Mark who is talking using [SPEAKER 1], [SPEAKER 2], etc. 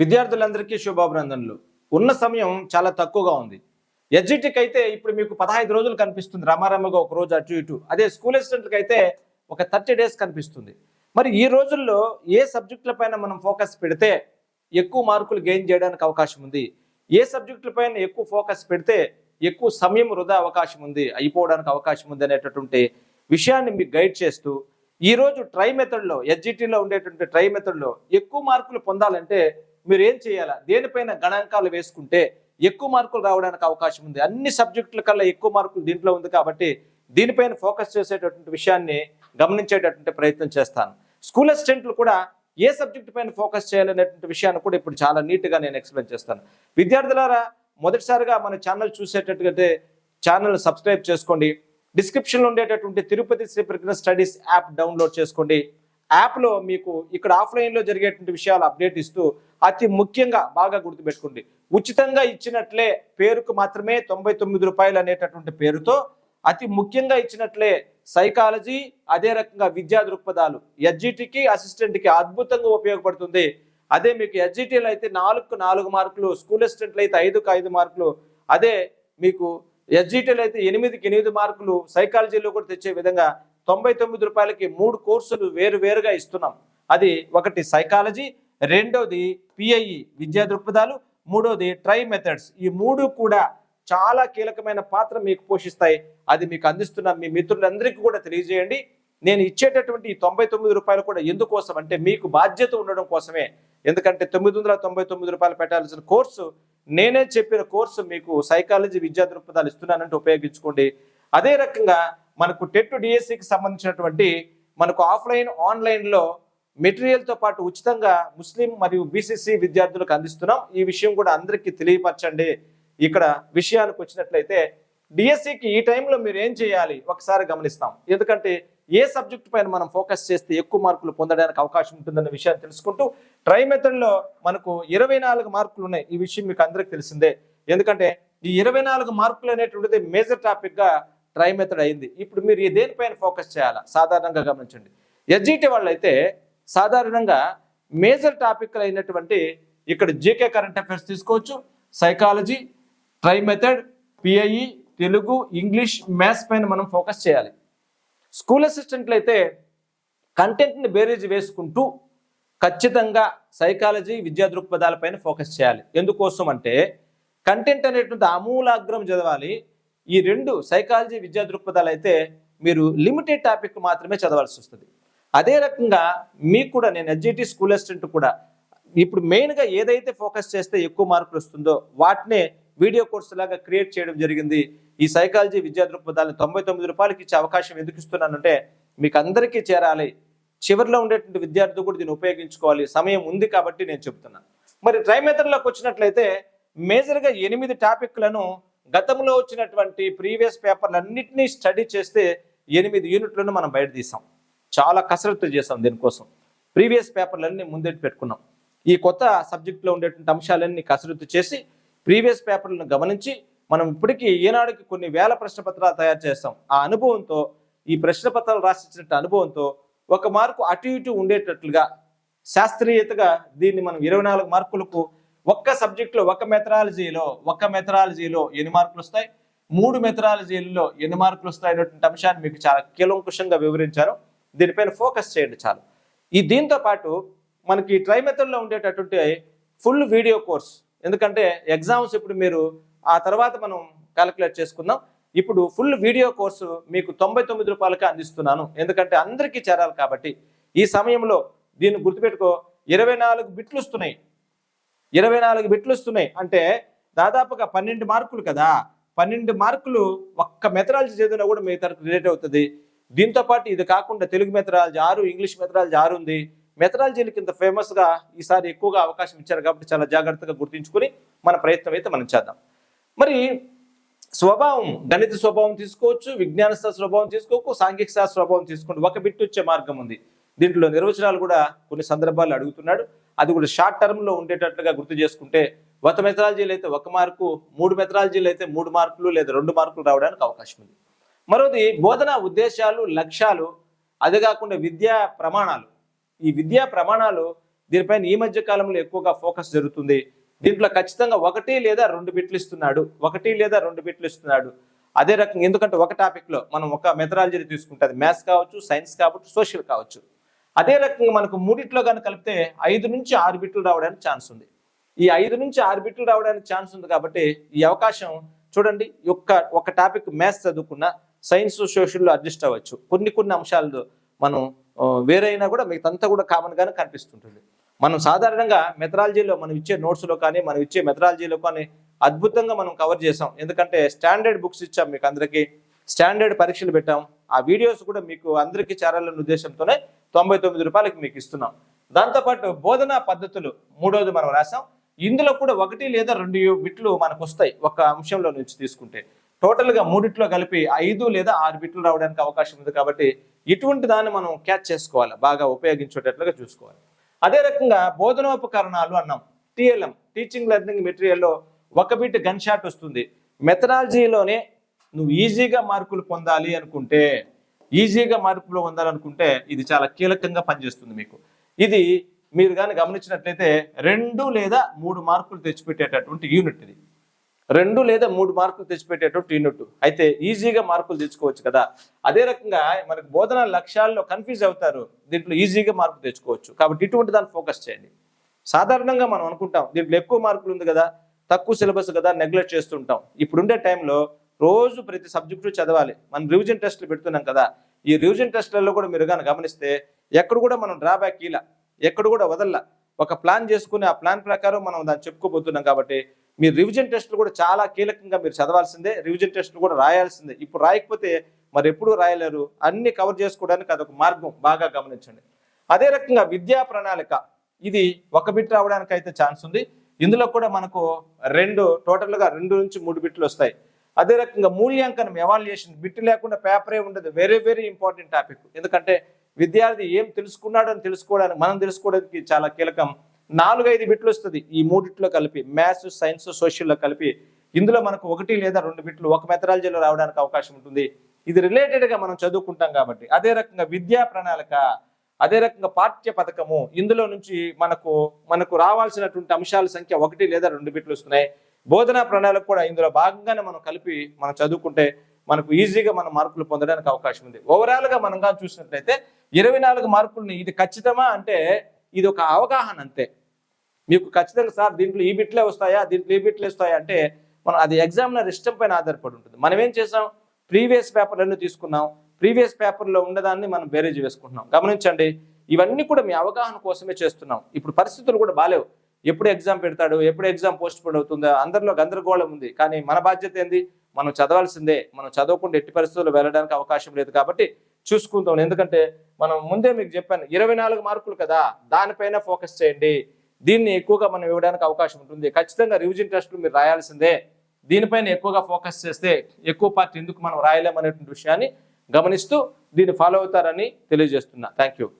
[SPEAKER 1] విద్యార్థులందరికీ శుభాభినందనలు. ఉన్న సమయం చాలా తక్కువగా ఉంది. ఎడ్జిటిక్ అయితే ఇప్పుడు మీకు పదహైదు రోజులు కనిపిస్తుంది. రమారమ్మగా ఒక రోజు అటు ఇటు. అదే స్కూల్ అసిస్టెంట్కి అయితే ఒక థర్టీ డేస్ కనిపిస్తుంది. మరి ఈ రోజుల్లో ఏ సబ్జెక్టుల పైన మనం ఫోకస్ పెడితే ఎక్కువ మార్కులు గెయిన్ చేయడానికి అవకాశం ఉంది? ఏ సబ్జెక్టుల పైన ఎక్కువ ఫోకస్ పెడితే ఎక్కువ సమయం వృధా అవకాశం ఉంది? అయిపోవడానికి అవకాశం ఉంది అనేటటువంటి విషయాన్ని మీకు గైడ్ చేస్తూ ఈరోజు ట్రై మెథడ్లో ఎస్జిటిలో ఉండేటువంటి ట్రై మెథడ్లో ఎక్కువ మార్కులు పొందాలంటే మీరు ఏం చేయాలా? దేనిపైన గణాంకాలు వేసుకుంటే ఎక్కువ మార్కులు రావడానికి అవకాశం ఉంది. అన్ని సబ్జెక్టుల కల్లా ఎక్కువ మార్కులు దీంట్లో ఉంది కాబట్టి దీనిపైన ఫోకస్ చేసేటటువంటి విషయాన్ని గమనించేటటువంటి ప్రయత్నం చేస్తాను. స్కూల్ అసిస్టెంట్లు కూడా ఏ సబ్జెక్టు పైన ఫోకస్ చేయాలనేటువంటి విషయాన్ని కూడా ఇప్పుడు చాలా నీట్గా నేను ఎక్స్ప్లెయిన్ చేస్తాను. విద్యార్థులారా మొదటిసారిగా మన ఛానల్ చూసేటట్టుగైతే ఛానల్ సబ్స్క్రైబ్ చేసుకోండి. డిస్క్రిప్షన్లో ఉండేటటువంటి Tirupati Shri Pragna studies app download చేసుకోండి. యాప్లో మీకు ఇక్కడ ఆఫ్లైన్లో జరిగేటువంటి విషయాలు అప్డేట్ ఇస్తూ అతి ముఖ్యంగా బాగా గుర్తుపెట్టుకోండి. ఉచితంగా ఇచ్చినట్లే పేరుకు మాత్రమే తొంభై తొమ్మిది రూపాయలు అనేటటువంటి పేరుతో అతి ముఖ్యంగా ఇచ్చినట్లే సైకాలజీ అదే రకంగా విద్యా దృక్పథాలు. ఎస్జిటికి అసిస్టెంట్కి అద్భుతంగా ఉపయోగపడుతుంది. అదే మీకు ఎస్జిటీలో అయితే నాలుగుకు నాలుగు మార్కులు స్కూల్ అసిస్టెంట్లు అయితే ఐదుకు ఐదు మార్కులు అదే మీకు ఎస్జిటీలో అయితే ఎనిమిదికి ఎనిమిది మార్కులు సైకాలజీలో కూడా తెచ్చే విధంగా తొంభై తొమ్మిది రూపాయలకి మూడు కోర్సులు వేరు వేరుగా ఇస్తున్నాం. అది ఒకటి సైకాలజీ రెండోది పిఐఈ విద్యా దృక్పథాలు మూడోది ట్రై మెథడ్స్ ఈ మూడు కూడా చాలా కీలకమైన పాత్ర మీకు పోషిస్తాయి. అది మీకు అందిస్తున్న మీ మిత్రులందరికీ కూడా తెలియజేయండి. నేను ఇచ్చేటటువంటి తొంభై తొమ్మిది రూపాయలు కూడా ఎందుకోసం అంటే మీకు బాధ్యత ఉండడం కోసమే. ఎందుకంటే తొమ్మిది వందల తొంభై తొమ్మిది రూపాయలు పెట్టాల్సిన కోర్సు నేనే చెప్పిన కోర్సు మీకు సైకాలజీ విద్యా దృక్పథాలు ఇస్తున్నానంటే ఉపయోగించుకోండి. అదే రకంగా మనకు టెట్ డిఎస్సికి సంబంధించినటువంటి మనకు ఆఫ్లైన్ ఆన్లైన్లో మెటీరియల్తో పాటు ఉచితంగా ముస్లిం మరియు బీసీసీ విద్యార్థులకు అందిస్తున్నాం. ఈ విషయం కూడా అందరికీ తెలియపరచండి. ఇక్కడ విషయానికి వచ్చినట్లయితే డిఎస్సికి ఈ టైంలో మీరు ఏం చేయాలి? ఒకసారి గమనిస్తాం. ఎందుకంటే ఏ సబ్జెక్ట్ పైన మనం ఫోకస్ చేస్తే ఎక్కువ మార్కులు పొందడానికి అవకాశం ఉంటుందన్న విషయాన్ని తెలుసుకుంటూ ట్రై మెథడ్లో మనకు ఇరవై నాలుగు మార్కులు ఉన్నాయి. ఈ విషయం మీకు అందరికి తెలిసిందే. ఎందుకంటే ఈ ఇరవై నాలుగు మార్కులు అనేటువంటిది మేజర్ టాపిక్గా ట్రై మెథడ్ అయింది. ఇప్పుడు మీరు దేనిపైన ఫోకస్ చేయాలా? సాధారణంగా గమనించండి. ఎస్జిటి అయితే సాధారణంగా మేజర్ టాపిక్లు అయినటువంటి ఇక్కడ జీకే కరెంట్ అఫైర్స్ తీసుకోవచ్చు. Psychology tri method PIE Telugu English maths పైన మనం ఫోకస్ చేయాలి. స్కూల్ అసిస్టెంట్లు అయితే కంటెంట్ని బేరేజ్ వేసుకుంటూ ఖచ్చితంగా సైకాలజీ విద్యా దృక్పథాలపైన ఫోకస్ చేయాలి. ఎందుకోసం అంటే కంటెంట్ అనేటువంటి ఆమూలాగ్రం చదవాలి. ఈ రెండు సైకాలజీ విద్యా దృక్పథాలు అయితే మీరు లిమిటెడ్ టాపిక్ మాత్రమే చదవాల్సి వస్తుంది. అదే రకంగా మీకు కూడా నేను ఎస్జిటి స్కూల్ అసిస్టెంట్ కూడా ఇప్పుడు మెయిన్గా ఏదైతే ఫోకస్ చేస్తే ఎక్కువ మార్కులు వస్తుందో వాటినే వీడియో కోర్సు లాగా క్రియేట్ చేయడం జరిగింది. ఈ సైకాలజీ విద్యా దృక్పథాలను తొంభై తొమ్మిది రూపాయలకి ఇచ్చే అవకాశం ఎందుకు ఇస్తున్నానంటే మీకు అందరికీ చేరాలి. చివరిలో ఉండేటువంటి విద్యార్థులు కూడా దీన్ని ఉపయోగించుకోవాలి. సమయం ఉంది కాబట్టి నేను చెప్తున్నాను మరి ట్రై వచ్చినట్లయితే మేజర్గా ఎనిమిది టాపిక్లను గతంలో వచ్చినటువంటి ప్రీవియస్ పేపర్లన్నింటినీ స్టడీ చేస్తే ఎనిమిది యూనిట్లను మనం బయట తీసాం. చాలా కసరత్తు చేసాం దీనికోసం. ప్రీవియస్ పేపర్లన్నీ ముందే పెట్టుకున్నాం. ఈ కొత్త సబ్జెక్ట్లో ఉండేటువంటి అంశాలన్నీ కసరత్తు చేసి ప్రీవియస్ పేపర్లను గమనించి మనం ఇప్పటికీ ఈనాడుకి కొన్ని వేల ప్రశ్న పత్రాలు తయారు చేస్తాం ఆ అనుభవంతో ఈ ప్రశ్న పత్రాలు రాసిచ్చినట్టు అనుభవంతో ఒక మార్కు అటు ఇటు ఉండేటట్లుగా శాస్త్రీయతగా దీన్ని మనం ఇరవై నాలుగు మార్కులకు ఒక్క సబ్జెక్టులో ఒక మెథడాలజీలో ఒక మెథడాలజీలో ఎన్ని మార్కులు వస్తాయి? మూడు మెథడాలజీలలో ఎన్ని మార్కులు వస్తాయి అనేటువంటి అంశాన్ని మీకు చాలా కీలంకుశంగా వివరించారు. దీనిపైన ఫోకస్ చేయండి చాలు. ఈ దీంతో పాటు మనకి ట్రై మెథడ్లో ఉండేటటువంటి ఫుల్ వీడియో కోర్స్. ఎందుకంటే ఎగ్జామ్స్ ఇప్పుడు మీరు ఆ తర్వాత మనం క్యాలిక్యులేట్ చేసుకుందాం. ఇప్పుడు ఫుల్ వీడియో కోర్సు మీకు తొంభై తొమ్మిది రూపాయలకి అందిస్తున్నాను. ఎందుకంటే అందరికీ చేరాలి కాబట్టి. ఈ సమయంలో దీన్ని గుర్తుపెట్టుకో ఇరవై నాలుగు బిట్లు వస్తున్నాయి. ఇరవై నాలుగు బిట్లు వస్తున్నాయి. అంటే దాదాపుగా పన్నెండు మార్కులు కదా. పన్నెండు మార్కులు ఒక్క మెథడాలజీ చదివినా కూడా మీ తరపు రిలేట్ అవుతుంది. దీంతో పాటు ఇది కాకుండా తెలుగు మెథడాలజీ ఆరు ఇంగ్లీష్ మెథడాలజీ ఆరు ఉంది. మెథడాలజీల కింద ఫేమస్గా ఈసారి ఎక్కువగా అవకాశం ఇచ్చారు కాబట్టి చాలా జాగ్రత్తగా గుర్తుంచుకొని మన ప్రయత్నం అయితే మనం చేద్దాం. మరి స్వభావం గణిత స్వభావం తీసుకోవచ్చు విజ్ఞాన శాస్త్ర స్వభావం తీసుకోవచ్చు సాంఘిక శాస్త్ర స్వభావం తీసుకోండి. ఒక బిట్ వచ్చే మార్గం ఉంది. దీంట్లో నిర్వచనాలు కూడా కొన్ని సందర్భాలు అడుగుతున్నాడు. అది కూడా షార్ట్ టర్మ్లో ఉండేటట్లుగా గుర్తు చేసుకుంటే ఒక మెథడాలజీలు అయితే ఒక మార్కు మూడు మెథడాలజీలు అయితే మూడు మార్కులు లేదా రెండు మార్కులు రావడానికి అవకాశం ఉంది. మరోది బోధన ఉద్దేశాలు లక్ష్యాలు అదే కాకుండా విద్యా ప్రమాణాలు. ఈ విద్యా ప్రమాణాలు దీనిపైన ఈ మధ్య కాలంలో ఎక్కువగా ఫోకస్ జరుగుతుంది. దీంట్లో ఖచ్చితంగా ఒకటి లేదా రెండు బిట్లు ఇస్తున్నాడు. ఒకటి లేదా రెండు బిట్లు ఇస్తున్నాడు. అదే రకంగా ఎందుకంటే ఒక టాపిక్లో మనం ఒక మెథడాలజీని తీసుకుంటే మ్యాథ్స్ కావచ్చు సైన్స్ కావచ్చు సోషల్ కావచ్చు. అదే రకంగా మనకు మూడిట్లో కానీ కలిపితే ఐదు నుంచి ఆరు బిట్లు రావడానికి ఛాన్స్ ఉంది. ఈ ఐదు నుంచి ఆరు బిట్లు రావడానికి ఛాన్స్ ఉంది కాబట్టి ఈ అవకాశం చూడండి ఒక్క ఒక టాపిక్ మ్యాథ్స్ చదువుకున్న సైన్స్ సోషల్లో అడ్జస్ట్ అవ్వచ్చు. కొన్ని కొన్ని అంశాలు మనం వేరైనా కూడా మిగతంతా కూడా కామన్గానే కనిపిస్తుంటుంది. మనం సాధారణంగా మెథడాలజీలో మనం ఇచ్చే నోట్స్లో కానీ మనం ఇచ్చే మెథడాలజీలో కానీ అద్భుతంగా మనం కవర్ చేసాం. ఎందుకంటే స్టాండర్డ్ బుక్స్ ఇచ్చాం మీకు అందరికీ. స్టాండర్డ్ పరీక్షలు పెట్టాం. ఆ వీడియోస్ కూడా మీకు అందరికీ చేరాలన్న ఉద్దేశంతోనే తొంభై తొమ్మిది రూపాయలకి మీకు ఇస్తున్నాం. దాంతోపాటు బోధనా పద్ధతులు మూడోది మనం రాసాం. ఇందులో కూడా ఒకటి లేదా రెండు బిట్లు మనకు వస్తాయి ఒక అంశంలో నుంచి తీసుకుంటే. టోటల్గా మూడిట్లో కలిపి ఐదు లేదా ఆరు బిట్లు రావడానికి అవకాశం ఉంది కాబట్టి ఇటువంటి దాన్ని మనం క్యాచ్ చేసుకోవాలి. బాగా ఉపయోగించేటట్లుగా చూసుకోవాలి. అదే రకంగా బోధనోపకరణాలు అన్నాం. టీఎల్ఎం టీచింగ్ లెర్నింగ్ మెటీరియల్లో ఒక బిట్ గన్ షాట్ వస్తుంది. మెథడాలజీలోనే నువ్వు ఈజీగా మార్కులు పొందాలి అనుకుంటే ఈజీగా మార్కులు పొందాలనుకుంటే ఇది చాలా కీలకంగా పనిచేస్తుంది మీకు. ఇది మీరు కానీ గమనించినట్లయితే రెండు లేదా మూడు మార్కులు తెచ్చిపెట్టేటటువంటి యూనిట్ ఇది. రెండు లేదా మూడు మార్కులు తెచ్చిపెట్టేటట్టు యూనిట్ అయితే ఈజీగా మార్కులు తెచ్చుకోవచ్చు కదా. అదే రకంగా మనకు బోధన లక్ష్యాల్లో కన్ఫ్యూజ్ అవుతారు. దీంట్లో ఈజీగా మార్పు తెచ్చుకోవచ్చు. కాబట్టి ఇటువంటి దాన్ని ఫోకస్ చేయండి. సాధారణంగా మనం అనుకుంటాం దీంట్లో ఎక్కువ మార్కులు ఉంది కదా తక్కువ సిలబస్ కదా నెగ్లెక్ట్ చేస్తుంటాం. ఇప్పుడుండే టైంలో రోజు ప్రతి సబ్జెక్టు చదవాలి. మనం రివిజన్ టెస్ట్లు పెడుతున్నాం కదా. ఈ రివిజన్ టెస్ట్లలో కూడా మీరు కానీ గమనిస్తే ఎక్కడ కూడా మనం డ్రాబ్యాక్ ఇలా ఎక్కడ కూడా వదల్లా. ఒక ప్లాన్ చేసుకుని ఆ ప్లాన్ ప్రకారం మనం దాన్ని చెప్పుకోబోతున్నాం కాబట్టి మీరు రివిజన్ టెస్టులు కూడా చాలా కీలకంగా మీరు చదవాల్సిందే రివిజన్ టెస్టులు కూడా రాయాల్సిందే. ఇప్పుడు రాయకపోతే మరి ఎప్పుడు రాయలేరు? అన్ని కవర్ చేసుకోవడానికి అదొక మార్గం. బాగా గమనించండి. అదే రకంగా విద్యా ప్రణాళిక. ఇది ఒక బిట్ రావడానికి అయితే ఛాన్స్ ఉంది. ఇందులో కూడా మనకు రెండు టోటల్గా రెండు నుంచి మూడు బిట్లు వస్తాయి. అదే రకంగా మూల్యాంకనం ఎవాల్యుయేషన్ బిట్ లేకుండా పేపరే ఉండదు. వెరీ వెరీ ఇంపార్టెంట్ టాపిక్ ఎందుకంటే విద్యార్థి ఏం తెలుసుకున్నాడని తెలుసుకోవడానికి మనం తెలుసుకోవడానికి చాలా కీలకం. నాలుగైదు బిట్లు వస్తుంది ఈ మూడిట్లో కలిపి మ్యాథ్స్ సైన్స్ సోషల్లో కలిపి. ఇందులో మనకు ఒకటి లేదా రెండు బిట్లు ఒక మెథడాలజీలో రావడానికి అవకాశం ఉంటుంది. ఇది రిలేటెడ్గా మనం చదువుకుంటాం కాబట్టి. అదే రకంగా విద్యా ప్రణాళిక అదే రకంగా పాఠ్య పథకము ఇందులో నుంచి మనకు మనకు రావాల్సినటువంటి అంశాల సంఖ్య ఒకటి లేదా రెండు బిట్లు వస్తున్నాయి. బోధనా ప్రణాళిక కూడా ఇందులో భాగంగానే మనం కలిపి మనం చదువుకుంటే మనకు ఈజీగా మనం మార్కులు పొందడానికి అవకాశం ఉంది. ఓవరాల్గా మనం కానీ చూసినట్లయితే ఇరవై నాలుగు మార్కుల్ని ఇది ఖచ్చితమా అంటే ఇది ఒక అవగాహన అంతే మీకు ఖచ్చితంగా సార్ దీంట్లో ఈ బిట్లే వస్తాయా? దీంట్లో ఈ బిట్లే వస్తాయా? అంటే మనం అది ఎగ్జామ్లర్ ఇష్టం పైన ఆధారపడి ఉంటుంది. మనం ఏం చేసాం? ప్రీవియస్ పేపర్లన్నీ తీసుకున్నాం. ప్రీవియస్ పేపర్లో ఉన్నదాన్ని మనం బేరేజ్ వేసుకుంటున్నాం. గమనించండి ఇవన్నీ కూడా మీ అవగాహన కోసమే చేస్తున్నాం. ఇప్పుడు పరిస్థితులు కూడా బాలేవు. ఎప్పుడు ఎగ్జామ్ పెడతాడు? ఎప్పుడు ఎగ్జామ్ పోస్ట్ పోన్ అవుతుందో? అందరిలో గందరగోళం ఉంది. కానీ మన బాధ్యత ఏంది? మనం చదవాల్సిందే. మనం చదవకుండా ఎట్టి పరిస్థితుల్లో వెళ్ళడానికి అవకాశం లేదు కాబట్టి చూసుకుంటాం ఎందుకంటే మనం ముందే మీకు చెప్పాను ఇరవై నాలుగు మార్కులు కదా దానిపైన ఫోకస్ చేయండి. దీన్ని ఎక్కువగా మనం ఇవ్వడానికి అవకాశం ఉంటుంది. ఖచ్చితంగా రివిజన్ టెస్ట్లు మీరు రాయాల్సిందే. దీనిపైన ఎక్కువగా ఫోకస్ చేస్తే ఎక్కువ పార్ట్ ఎందుకు మనం రాయలేమనేటువంటి విషయాన్ని గమనిస్తూ దీన్ని ఫాలో అవుతారని తెలియజేస్తున్నా. Thank you